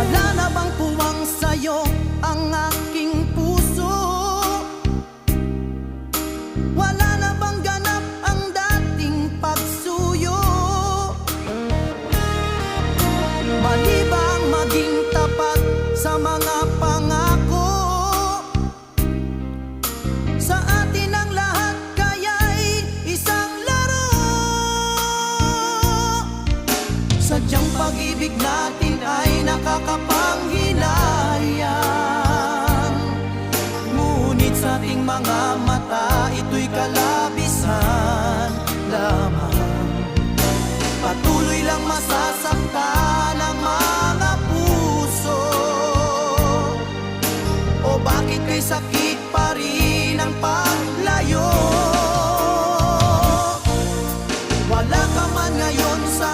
Wala na bang puwang sa'yo ang aking puso? Wala na bang ganap ang dating pagsuyo? Mali ba ang maging tapat sa mga pangako? Sa atin ang lahat kaya'y isang laro Sadyang pag-ibig natin ay nakakapanghinayang ating mga mata Ito'y kalabisan lamang. Patuloy lang masasaktan ang mga puso. O bakit kay sakit pa rin ang paglayo? Wala ka man ngayon sa